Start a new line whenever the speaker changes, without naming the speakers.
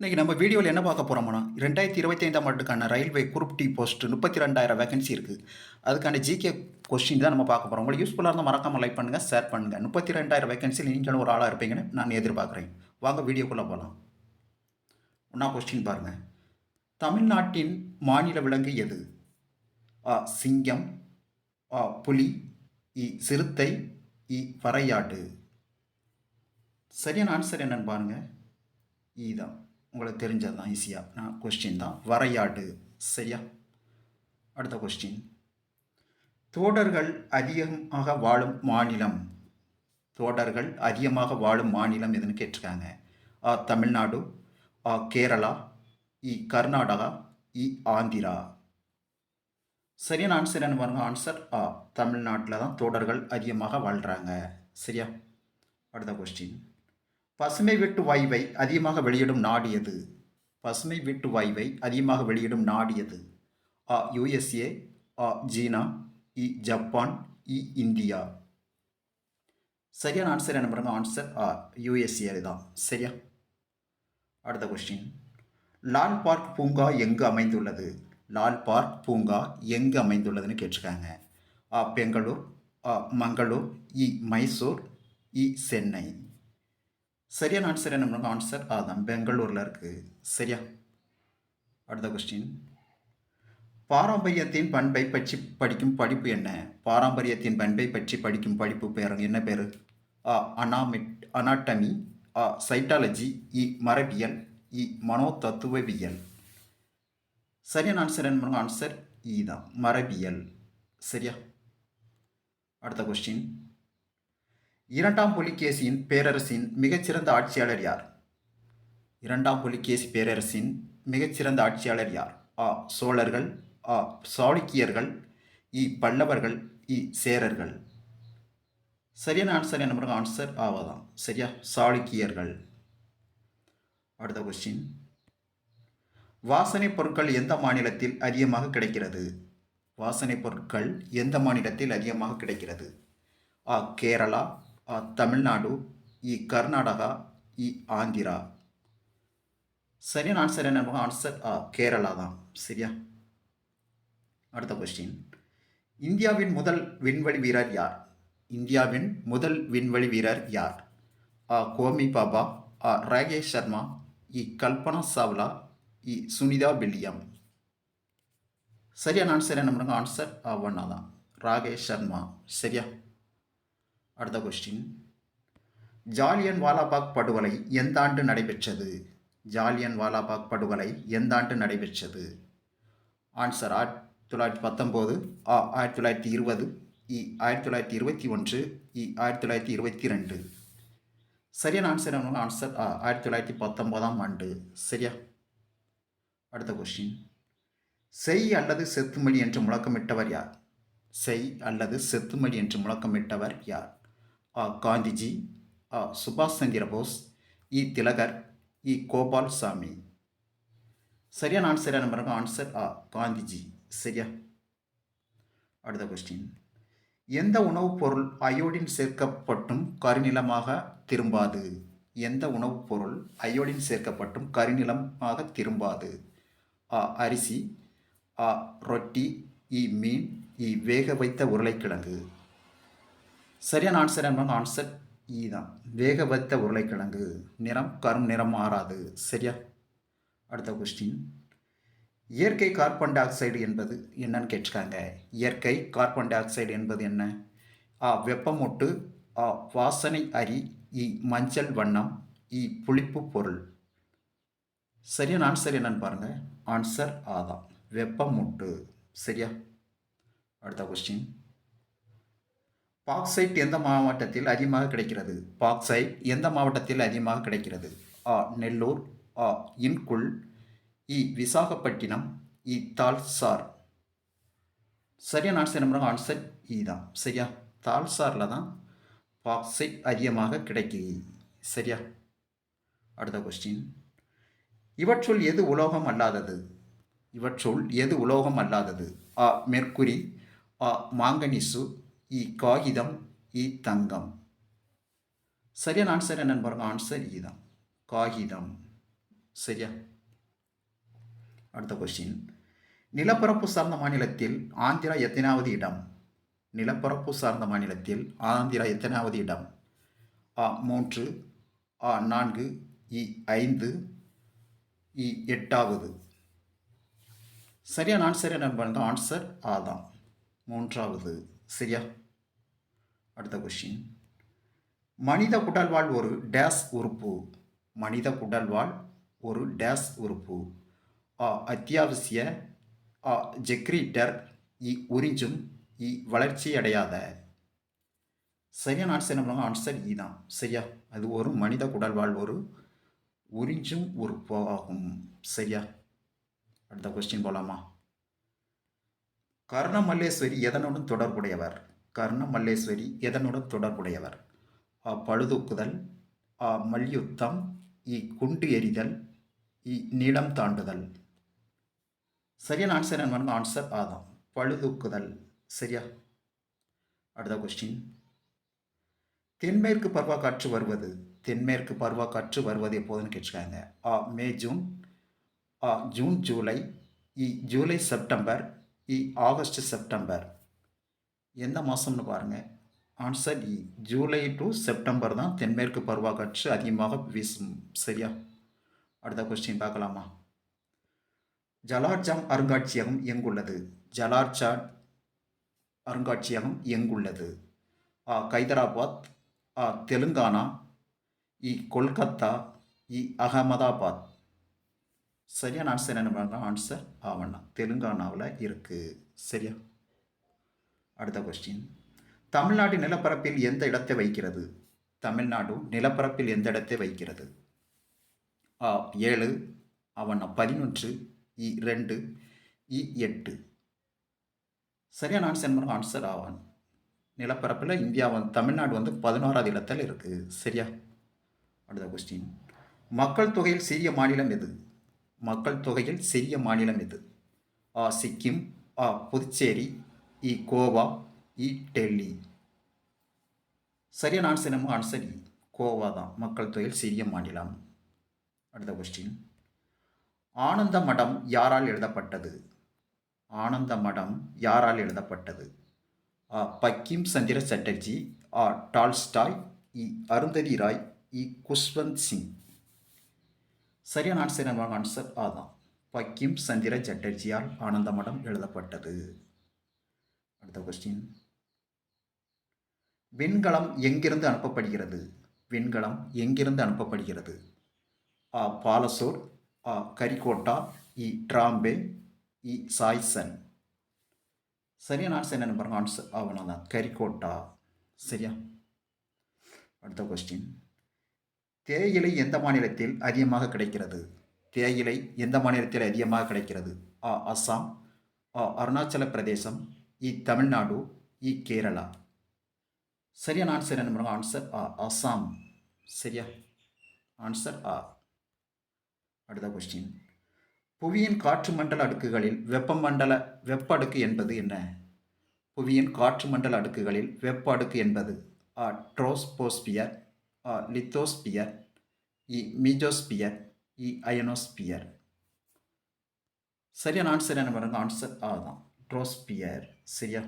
இன்றைக்கி நம்ம வீடியோவில் என்ன பார்க்க போகிறோம்னா ரெண்டாயிரத்தி இருபத்தைந்தாம் ஆண்டுக்கான ரயில்வே குரூப் டி போஸ்ட் முப்பத்தி ரெண்டாயிரம் வேகன்சி இருக்குது அதுக்கான ஜிகே கொஸ்டின் தான் நம்ம பார்க்க போகிறோம் உங்களுக்கு யூஸ்ஃபுல்லாக இருந்தால் மறக்காமல் லைக் பண்ணுங்கள் ஷேர் பண்ணுங்கள் முப்பத்தி ரெண்டாயிரம் வேகன்சியில் நீங்களும் ஒரு ஆளாக இருப்பீங்கன்னு நான் எதிர்பார்க்குறேன். வாங்க வீடியோக்குள்ளே போகலாம் ஒன்றா கொஸ்டின் பாருங்கள் தமிழ்நாட்டின் மாநில விலங்கு எது? ஆ சிங்கம் ஆ புலி இ சிறுத்தை இ வரையாடு. சரியான ஆன்சர் என்னன்னு பாருங்கள் இதான் உங்களுக்கு தெரிஞ்சது தான் ஈஸியாக நான் கொஸ்டின் தான். வரையாடு. சரியா? அடுத்த கொஸ்டின் தோடர்கள் அதிகமாக வாழும் மாநிலம். தோடர்கள் அதிகமாக வாழும் மாநிலம் எதுன்னு கேட்டிருக்காங்க. ஆ தமிழ்நாடு ஆ கேரளா இ கர்நாடகா இ ஆந்திரா. சரியான ஆன்சர் என்ன பாருங்க? ஆன்சர் ஆ தமிழ்நாட்டில் தான் தோடர்கள் அதிகமாக வாழ்கிறாங்க சரியா? அடுத்த கொஸ்டின் பசுமை வெட்டு வாயுவை அதிகமாக வெளியிடும் நாடு எது? பசுமை வெட்டு வாயுவை அதிகமாக வெளியிடும் நாடு எது? ஆ யுஎஸ்ஏ ஆ சீனா இ ஜப்பான் இ இந்தியா. சரியான ஆன்சர் என்ன பாருங்க? ஆன்சர் ஆ யுஎஸ்ஏ தான். சரியா? அடுத்த கொஸ்டின் லால் பார்க் பூங்கா எங்கு அமைந்துள்ளது? லால் பார்க் பூங்கா எங்கு அமைந்துள்ளதுன்னு கேட்டிருக்காங்க. ஆ பெங்களூர் ஆ மங்களூர் இ மைசூர் இ சென்னை. சரியான ஆன்சர் என்ன பண்ணுங்க ஆன்சர் அதான். பெங்களூரில் இருக்குது சரியா? அடுத்த கொஸ்டின் பாரம்பரியத்தின் பண்பை பற்றி படிக்கும் படிப்பு என்ன? பாரம்பரியத்தின் பண்பை பற்றி படிக்கும் படிப்பு பேர் என்ன பேர்? ஆ அனாமிட் அனாட்டமி ஆ சைட்டாலஜி இ மரபியல் இ மனோதத்துவவியல். சரியான ஆன்சர் என்ன பண்ணுங்க ஆன்சர் இ தான் மரபியல். சரியா? அடுத்த கொஸ்டின் இரண்டாம் புலிகேசியின் பேரரசின் மிகச்சிறந்த ஆட்சியாளர் யார்? இரண்டாம் புலிகேசி பேரரசின் மிகச்சிறந்த ஆட்சியாளர் யார்? ஆ சோழர்கள் ஆ சாளுக்கியர்கள் இ பல்லவர்கள் இ சேரர்கள். சரியான ஆன்சர் என்ன பண்ணுங்க ஆன்சர் ஆவாதான் சரியா? சாளுக்கியர்கள். அடுத்த கொஸ்டின் வாசனை பொருட்கள் எந்த மாநிலத்தில் அதிகமாக கிடைக்கிறது? வாசனை பொருட்கள் எந்த மாநிலத்தில் அதிகமாக கிடைக்கிறது? ஆ கேரளா தமிழ்நாடு இ கர்நாடகா இ ஆந்திரா. சரியான ஆன்சர் என்ன ஆன்சர் ஆ கேரளா தான். சரியா? அடுத்த கொஸ்டின் இந்தியாவின் முதல் விண்வெளி வீரர் யார்? இந்தியாவின் முதல் விண்வெளி வீரர் யார்? ஆ கோமி பாபா ஆ ராகேஷ் சர்மா இ கல்பனா சாவ்லா இ சுனிதா வில்லியம். சரியான ஆன்சர் என்ன பண்ணுங்க ஆன்சர் ஆ ஒன்றா தான் ராகேஷ் சர்மா. சரியா? அடுத்த கொஸ்டின் ஜாலியன் வாலாபாக் படுகொலை எந்த ஆண்டு நடைபெற்றது? ஜாலியன் வாலாபாக் படுகொலை எந்த ஆண்டு நடைபெற்றது? ஆன்சர் ஆயிரத்தி தொள்ளாயிரத்தி பத்தொம்போது ஆ ஆயிரத்தி தொள்ளாயிரத்தி இருபது இ ஆயிரத்தி தொள்ளாயிரத்தி இருபத்தி ஒன்று இ ஆயிரத்தி தொள்ளாயிரத்தி இருபத்தி ரெண்டு சரியான ஆன்சர் என்ன ஆன்சர் ஆ ஆயிரத்தி தொள்ளாயிரத்தி பத்தொம்போதாம் ஆண்டு. சரியா? அடுத்த கொஸ்டின் செய் அல்லது செத்துமணி என்று முழக்கமிட்டவர் யார்? செய் அல்லது செத்துமணி என்று முழக்கமிட்டவர் யார்? காந்திஜி ஆ சுபாஷ் சந்திர போஸ் இ திலகர் இ கோபால் சாமி சரியான ஆன்சர் என்ன பாருங்க ஆன்சர் ஆ காந்திஜி. சரியா? அடுத்த கொஸ்டின் எந்த உணவுப் பொருள் அயோடின் சேர்க்கப்பட்டும் கருநிலமாக திரும்பாது? எந்த உணவுப் பொருள் அயோடின் சேர்க்கப்பட்டும் கருநிலமாக திரும்பாது? ஆ அரிசி ஆ ரொட்டி இ மீன் இ வேக வைத்த உருளைக்கிழங்கு. சரியான ஆன்சர் என்ன? ஆன்சர் ஈ e தான். வேக வைத்த உருளைக்கிழங்கு. நிறம் கரும் நிறம் மாறாது. சரியா? அடுத்த கொஸ்டின் இயற்கை கார்பன் டை ஆக்சைடு என்பது என்னன்னு கேட்டிருக்காங்க. இயற்கை கார்பன் டை ஆக்சைடு என்பது என்ன? ஆ வெப்பமூட்டு. ஆ வாசனை அரி. இ மஞ்சள் வண்ணம். இ புளிப்பு பொருள். சரியான ஆன்சர் என்னன்னு பாருங்கள் ஆன்சர் ஆதான் வெப்பமூட்டு. சரியா? அடுத்த கொஸ்டின் பாக்சைட் எந்த மாவட்டத்தில் அதிகமாக கிடைக்கிறது? பாக்சைட் எந்த மாவட்டத்தில் அதிகமாக கிடைக்கிறது? ஆ நெல்லூர் ஆ இன்குள் இ. விசாகப்பட்டினம் இ. தால்சார். சரியான ஆன்சர் என்ன ஆன்சர் இ தான். சரியா? தால்சாரில் தான் பாக்சைட் அதிகமாக கிடைக்குது சரியா? அடுத்த கொஸ்டின் இவற்றுள் எது உலோகம் அல்லாதது? இவற்றுள் எது உலோகம் அல்லாதது? ஆ மெர்க்குரி ஆ மாங்கனீசு இ காகிதம் இ தங்கம். சரியான ஆன்சர் என்னன்னு பாருங்க ஆன்சர் இதான் காகிதம். சரியா? அடுத்த கொஸ்டின் நிலப்பரப்பு சார்ந்த மாநிலத்தில் ஆந்திரா எத்தனாவது இடம்? நிலப்பரப்பு சார்ந்த மாநிலத்தில் ஆந்திரா எத்தனாவது இடம்? ஆ மூன்று ஆ நான்கு இ ஐந்து இ எட்டாவது. சரியான ஆன்சர் என்ன பண்ணுறோம் ஆன்சர் ஆதாம் மூன்றாவது. சரியா? அடுத்த கொஸ்டின் மனித குடல்வாழ் ஒரு டேஸ் உறுப்பு. மனித குடல்வாழ் ஒரு டேஸ் உறுப்பு. ஆ அத்தியாவசிய ஆ ஜெக்ரீட்டர் இ உறிஞ்சும் இ வளர்ச்சி அடையாத சரியான ஆன்சர் என்ன பண்ணுவாங்க? ஆன்சர் இ e தான். சரியா? அது ஒரு மனித குடல்வாழ் ஒரு உறிஞ்சும் உறுப்பு ஆகும் சரியா? அடுத்த கொஸ்டின் போகலாமா கர்ணமல்லேஸ்வரி எதனுடன் தொடர்புடையவர்? கர்ணமல்லேஸ்வரி எதனுடன் தொடர்புடையவர்? அ பழுதூக்குதல் அ மல்யுத்தம் இ குண்டு எறிதல் இ நீளம் தாண்டுதல். சரியான ஆன்சர் என்ன ஆன்சர் ஆதாம் பழுதூக்குதல் சரியா? அடுத்த கொஸ்டின் தென்மேற்கு பருவா காற்று வருவது. தென்மேற்கு பருவா காற்று வருவது எப்போதுன்னு கேட்டிருக்காங்க. ஆ மே ஜூன். ஆ ஜூன் ஜூலை. இ ஜூலை செப்டம்பர். இ ஆகஸ்ட் செப்டம்பர். எந்த மாதம்னு பாருங்கள் ஆன்சர் இ ஜூலை டு செப்டம்பர் தான் தென்மேற்கு பருவக்காற்று அதிகமாக வீசும். சரியா? அடுத்த கொஸ்டின் பார்க்கலாமா? ஜலார்ஜாம் அருங்காட்சியகம் எங்குள்ளது? ஜலார்ஜாட் அருங்காட்சியகம் எங்குள்ளது? ஆ ஹைதராபாத். ஆ தெலுங்கானா. இ கொல்கத்தா. இ அகமதாபாத். சரியான ஆன்சர் என்ன பண்ணுறோம் ஆன்சர் ஆவண்ணா தெலுங்கானாவில் இருக்குது சரியா? அடுத்த கொஸ்டின் தமிழ்நாடு நிலப்பரப்பில் எந்த இடத்தை வைக்கிறது? தமிழ்நாடு நிலப்பரப்பில் எந்த இடத்தை வைக்கிறது? ஆ ஏழு. அவன் பதினொன்று. இ ரெண்டு. இ எட்டு. சரியான ஆன்சர் பண்ணுங்க ஆன்சர் ஆவான் நிலப்பரப்பில் இந்தியா வந்து தமிழ்நாடு வந்து பதினோராவது இடத்தில் இருக்குது சரியா? அடுத்த கொஸ்டின் மக்கள் தொகையில் சிறிய மாநிலம் எது? மக்கள் தொகையில் சிறிய மாநிலம் இது. ஆ சிக்கிம் ஆ புதுச்சேரி இ கோவா இ டெல்லி. சரியான ஆன்சர் என்னமோ ஆன்சர் இ கோவா தான். மக்கள் தொகையில் சிறிய மாநிலம். அடுத்த கொஸ்டின் ஆனந்த மடம் யாரால் எழுதப்பட்டது? ஆனந்த மடம் யாரால் எழுதப்பட்டது? ஆ பக்கிம் சந்திர சட்டர்ஜி ஆ டால்ஸ்டாய் இ அருந்ததி ராய் இ குஷ்வந்த் சிங். சரியான ஆன்சர் என்ன ஆன்சர் ஆதான் பக்கிம் சந்திர சட்டர்ஜியால் ஆனந்த மடம் எழுதப்பட்டது. அடுத்த கொஸ்டின் விண்கலம் எங்கிருந்து அனுப்பப்படுகிறது? விண்கலம் எங்கிருந்து அனுப்பப்படுகிறது? ஆ பாலசோர் ஆ கரிகோட்டா இ ட்ராம்பே இ சாய்சன். சரியான ஆன்சர் என்னென்னு பாருங்க ஆன்சர் ஆவணம் தான் கரிகோட்டா. சரியா? அடுத்த கொஸ்டின் தேயிலை எந்த மாநிலத்தில் அதிகமாக கிடைக்கிறது? தேயிலை எந்த மாநிலத்தில் அதிகமாக கிடைக்கிறது? ஆ அஸ்ஸாம் ஆ அருணாச்சல பிரதேசம் இ தமிழ்நாடு இ கேரளா. சரியான ஆன்சர் என்ன பண்ணுங்க? ஆன்சர் ஆ அஸ்ஸாம் சரியா? ஆன்சர் ஆ அடுத்த கொஸ்டின் புவியின் காற்று மண்டல அடுக்குகளில் வெப்பமண்டல வெப்ப அடுக்கு என்பது என்ன? புவியின் காற்று மண்டல அடுக்குகளில் வெப்ப அடுக்கு என்பது ஆ ட்ரோஸ்போஸ்பியர் ஆ லித்தோஸ்பியர் இ மீஜோஸ்பியர் இ அயனோஸ்பியர். சரியான ஆன்சர் என்ன பாருங்க? ஆன்சர் ஆ தான் ட்ரோஸ்பியர். சரியா?